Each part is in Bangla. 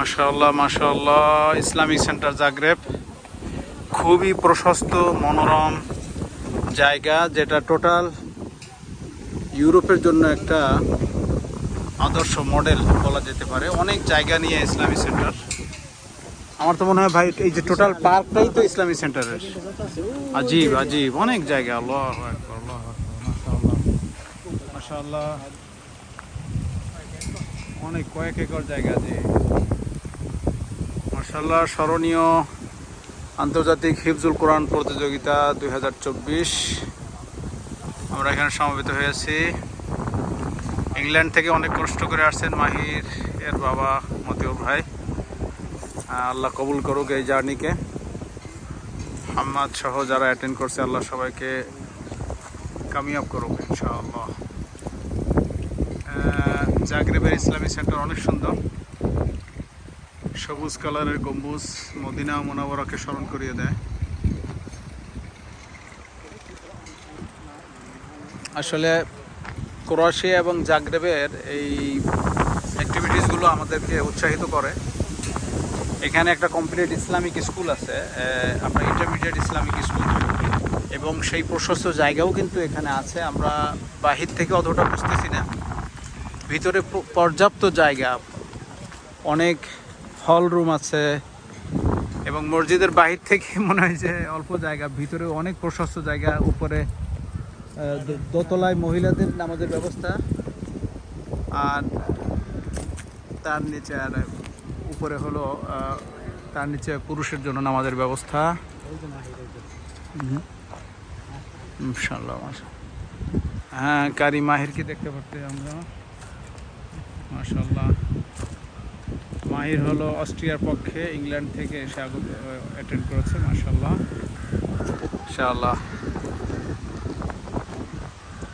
মাশাআল্লাহ মাশাআল্লাহ। Islamic centre Zagreb. খুবই প্রশস্ত, মনোরম জায়গা, যেটা টোটাল ইউরোপের জন্য একটা আদর্শ মডেল বলা যেতে পারে। অনেক জায়গা নিয়ে ইসলামিক সেন্টার। আমার তো মনে হয় ভাই, এই যে টোটাল পার্কটাই তো ইসলামিক সেন্টারের। আজীব আজীব। অনেক জায়গা। আল্লাহ মাশাআল্লাহ অনেক কয়েক একর জায়গা যে মার্শাল্লাহ স্মরণীয় আন্তর্জাতিক হিফজুল কোরআন প্রতিযোগিতা দু হাজার চব্বিশ। আমরা এখানে সমবেত হয়েছি। ইংল্যান্ড থেকে অনেক কষ্ট করে আসছেন মাহির, এর বাবা মতিউর ভাই। আল্লাহ কবুল করুক এই জার্নিকে। হাম্মাদ সহ যারা অ্যাটেন্ড করছে, আল্লাহ সবাইকে কামিয়াব করুক ইনশাআল্লাহ। জাগরেবের ইসলামী সেন্টার অনেক সুন্দর। সবুজ কালারের গম্বুজ মদিনা মোনাবরাকে স্মরণ করিয়ে দেয়। আসলে ক্রোয়েশিয়া এবং জাগরেবের এই অ্যাক্টিভিটিসগুলো আমাদেরকে উৎসাহিত করে। এখানে একটা কমপ্লিট ইসলামিক স্কুল আছে আপনার ইন্টারমিডিয়েট ইসলামিক স্কুল এবং সেই প্রশস্ত জায়গাও কিন্তু এখানে আছে, আমরা বাহির থেকে অতটা বুঝতেছি না। ভিতরে পর্যাপ্ত জায়গা, অনেক হল রুম আছে এবং মসজিদের বাহির থেকে মনে হয় যে অল্প জায়গা, ভিতরে অনেক প্রশস্ত জায়গা, উপরে দোতলায় মহিলাদের নামাজের ব্যবস্থা আর তার নিচে আর উপরে হলো তার নিচে পুরুষের জন্য নামাজের ব্যবস্থা। হ্যাঁ কারি মাহিরকে দেখতে পাচ্ছি আমরা। মাশাল্লাহ মাহির হলো অস্ট্রিয়ার পক্ষে ইংল্যান্ড থেকে এসে আগত অ্যাটেন্ড করেছে মার্শাল্লাহ ইনশাআল্লাহ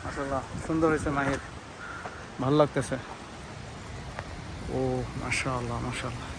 মার্শাল্লাহ সুন্দর হয়েছে মাহির। ভালো লাগতেছে। ও মার্শাল্লাহ মাশাআল্লাহ।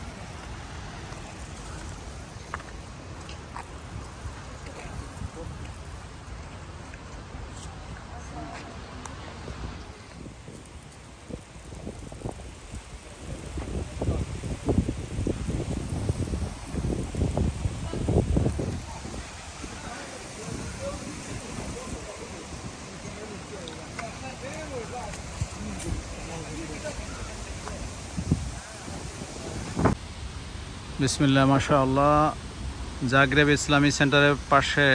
বিসমিল্লা মাশাআল্লাহ। জাগরেব ইসলামী সেন্টারের পাশে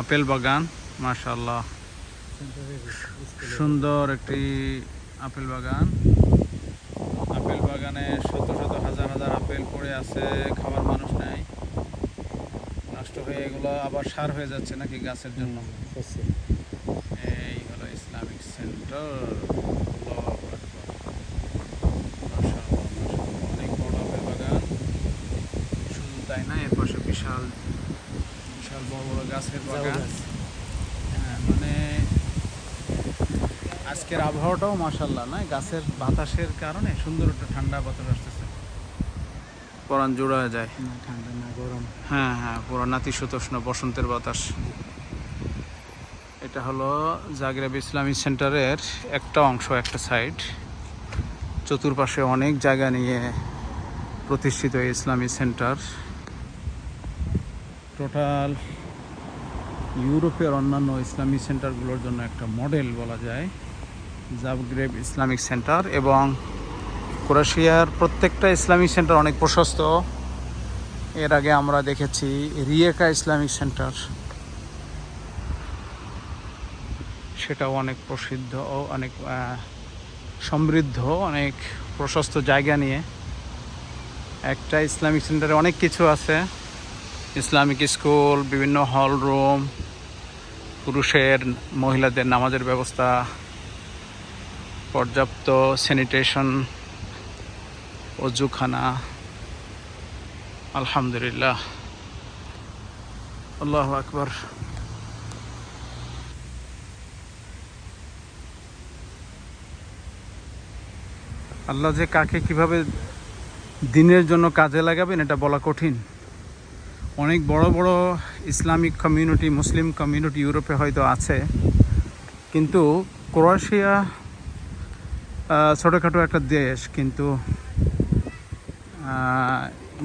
আপেল বাগান মাশাআল্লাহ। সুন্দর একটি আপেল বাগান। আপেল বাগানে শত শত হাজার হাজার আপেল পড়ে আছে খাবার মানুষ নেই। নষ্ট হয়ে এগুলো আবার সার হয়ে যাচ্ছে নাকি গাছের জন্য। এই হলো ইসলামিক সেন্টার আল্লাহু আকবার। মাশাআল্লাহ, মাশাআল্লাহ। অনেক বড় আপেল বাগান শুধু তাই না এর পাশে বিশাল বিশাল বড় বড় গাছের বাগান হ্যাঁ, মানে আজকের আবহাওয়াটাও মাশাল্লাহ না? গাছের বাতাসের কারণে সুন্দর একটা ঠান্ডা বাতাস আসতেছে। পরান জোড়া যায়। ঠান্ডা না গরম। হ্যাঁ হ্যাঁ পুরো নাতিশীতোষ্ণ বসন্তের বাতাস। এটা হলো জাগরেব ইসলামী সেন্টারের একটা অংশ একটা সাইড। চতুর্পাশে অনেক জায়গা নিয়ে প্রতিষ্ঠিত এই ইসলামী সেন্টার। টোটাল ইউরোপের অন্যান্য ইসলামিক সেন্টারগুলোর জন্য একটা মডেল বলা যায় জাগরেব ইসলামিক সেন্টার এবং ক্রোয়েশিয়ার প্রত্যেকটা ইসলামিক সেন্টার অনেক প্রশস্ত। এর আগে আমরা দেখেছি রিয়েকা ইসলামিক সেন্টার। সেটাও অনেক প্রসিদ্ধ ও অনেক সমৃদ্ধ, অনেক প্রশস্ত জায়গা নিয়ে। একটা ইসলামিক সেন্টারে অনেক কিছু আছে। ইসলামিক স্কুল, বিভিন্ন হল রুম, পুরুষের, মহিলাদের নামাজের ব্যবস্থা, পর্যাপ্ত স্যানিটেশন, অজুখানা, আলহামদুলিল্লাহ। আল্লাহ আকবর। আল্লাহ যে কাকে কীভাবে দিনের জন্য কাজে লাগাবেন, এটা বলা কঠিন। অনেক বড় বড় ইসলামিক কমিউনিটি মুসলিম কমিউনিটি ইউরোপে হয়তো আছে। কিন্তু ক্রোয়েশিয়া ছোটোখাটো একটা দেশ, কিন্তু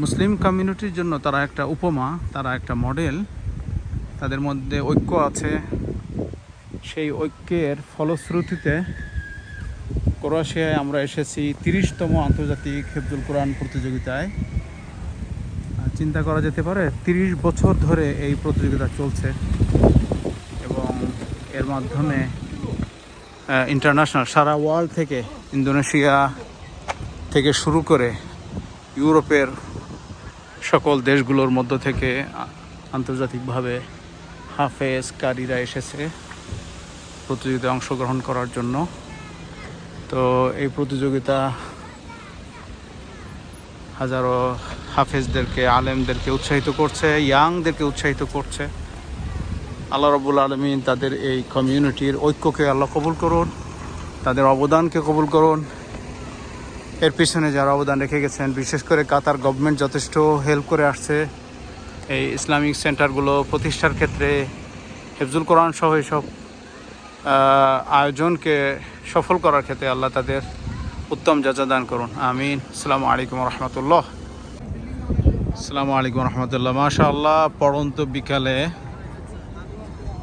মুসলিম কমিউনিটির জন্য তারা একটা উপমা, তারা একটা মডেল তাদের মধ্যে ঐক্য আছে। সেই ঐক্যের ফলশ্রুতিতে ক্রোয়েশিয়ায় আমরা এসেছি তিরিশতম আন্তর্জাতিক হেফজুল কোরআন প্রতিযোগিতায়। চিন্তা করা যেতে পারে, তিরিশ বছর ধরে এই প্রতিযোগিতা চলছে এবং এর মাধ্যমে ইন্টারন্যাশনাল সারা ওয়ার্ল্ড থেকে, ইন্দোনেশিয়া থেকে শুরু করে ইউরোপের সকল দেশগুলোর মধ্য থেকে আন্তর্জাতিকভাবে হাফেজ কারিরা এসেছে প্রতিযোগিতায় অংশগ্রহণ করার জন্য। তো এই প্রতিযোগিতা হাজারো হাফেজদেরকে, আলেমদেরকে উৎসাহিত করছে, ইয়াংদেরকে উৎসাহিত করছে। আল্লাহ রবুল আলমিন তাদের এই কমিউনিটির ঐক্যকে আল্লাহ কবুল করুন, তাদের অবদানকে কবুল করুন। এর পিছনে যারা অবদান রেখে গেছেন, বিশেষ করে কাতার গভর্নমেন্ট যথেষ্ট হেল্প করে আসছে। এই ইসলামিক সেন্টারগুলো প্রতিষ্ঠার ক্ষেত্রে হেফজুল কোরআন সহ এসব আয়োজনকে সফল করার ক্ষেত্রে আল্লাহ তাদের উত্তম যাজা দান করুন। আমিন। আসসালামু আলাইকুম রহমতুল্লাহ। আসসালামু আলাইকুম রহমতুল্লাহ। মাশা আল্লাহ পড়ন্ত বিকালে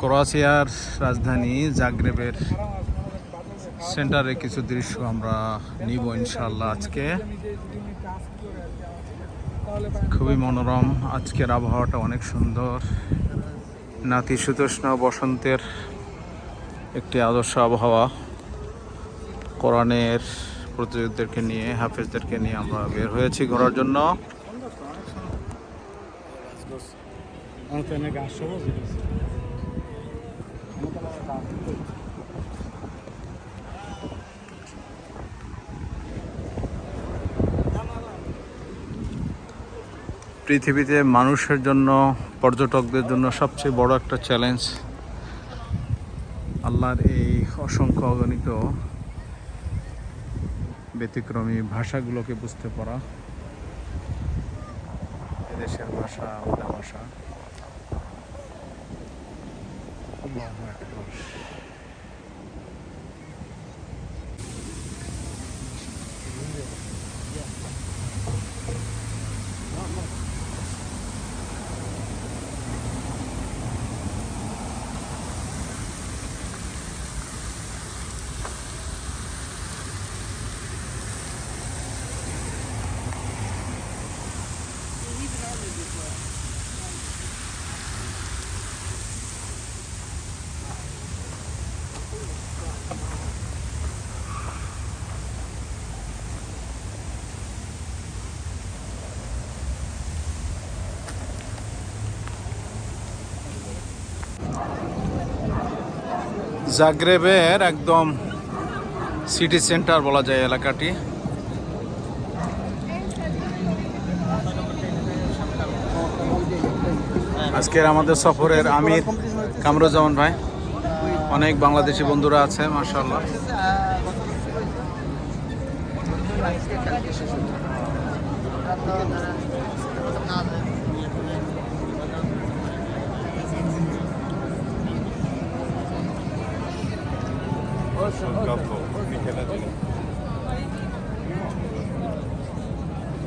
ক্রোয়েশিয়ার রাজধানী জাগ্রেবের সেন্টারে কিছু দৃশ্য আমরা নিব ইনশাল্লাহ আজকে। খুবই মনোরম, আজকের আবহাওয়াটা অনেক সুন্দর। নাতিশীতোষ্ণ বসন্তের একটি আদর্শ আবহাওয়া। কোরআনের প্রতিযোগীদেরকে নিয়ে, হাফেজদেরকে নিয়ে আমরা বের হয়েছি ঘোরার জন্য। পৃথিবীতে মানুষের জন্য, পর্যটকদের জন্য সবচেয়ে বড় একটা চ্যালেঞ্জ আল্লাহর এই অসংখ্য অগণিত ব্যতিক্রমী ভাষাগুলোকে বুঝতে পারা। এদেশের ভাষা, আমাদের ভাষা। আল্লাহু আকবার। জাগ্রেবের একদম সিটি সেন্টার বলা যায় এলাকাটি। আজকের আমাদের সফরের আমির কামরুজ্জামান ভাই। অনেক বাংলাদেশি বন্ধুরা আছে মার্শাল্লাহ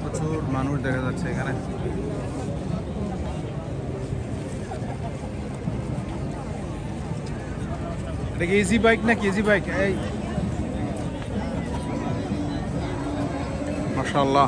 প্রচুর মানুষ দেখা যাচ্ছে এখানে। এটা কি বাইক না কেজি বাইক এই। মাশাআল্লাহ।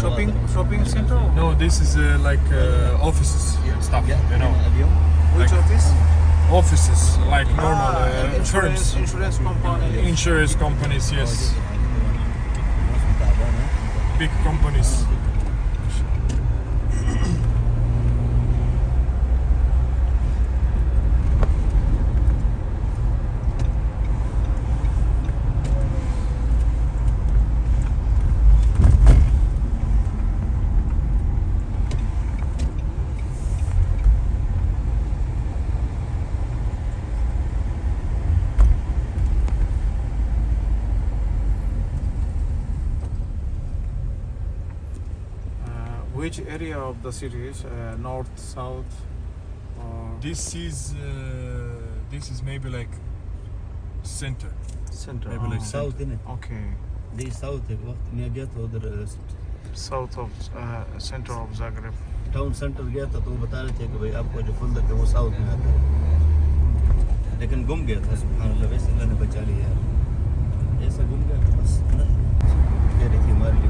Shopping shopping center? No, this is uh, like uh, offices stuff, Yeah. you know. Which like- office? Offices, like normal Ah, uh, insurance firms. insurance companies. Insurance companies, yes. Big companies. Uh, which area of the city is uh, north, south, or This is uh, this is maybe like center. center? maybe like Oh, south है ना Okay, ये साउथ है वक्त मैं गया था उधर south of uh, center of Zagreb. Town centre गया था तो वो बता रहे थे कि भाई आपको जो फंदक है वो साउथ में आता है लेकिन गुम गया था सुबहान अल्लाह वैसे अल्लाह ने बचा लिया यार ऐसा गुम गया था बस ना कह रही थी हमारे लिए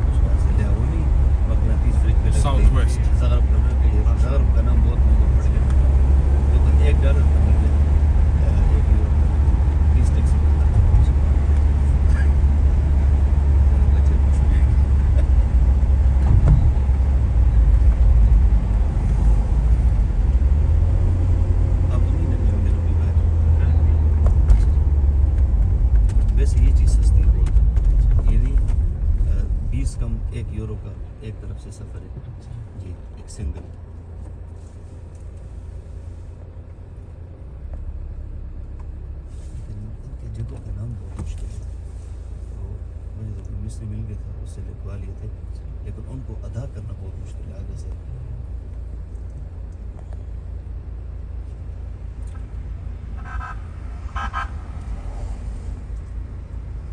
मगनातीस मुझे तो कोई मिस्त्री मिल गया था उससे लिखवा लिए थे लेकिन उनको अदा करना बहुत मुश्किल है आगे से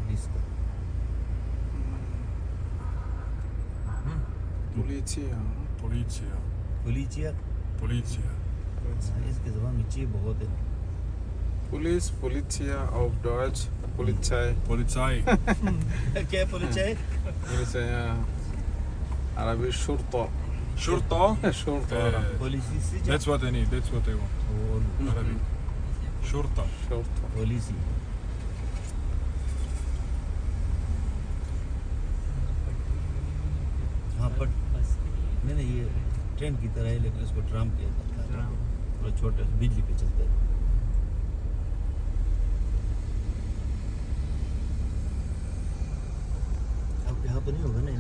बीस का Policia. Policia. पुलिचिया Policia. इसके जबान में ची बहुत है Police, Policia auf Deutsch, Polizei. Polizei. क्या पुलिचिया Polizei, ja. Arabisch Shurta. Shurta. Shurta. Uh, that's what I need. That's what I want. Arabic. Shurta. Shurta. पुलिसी हाँ बट नहीं नहीं ये ट्रेन की तरह है लेकिन इसको ट्राम किया जाता है थोड़ा छोटा बिजली पे चलता है Ini 的那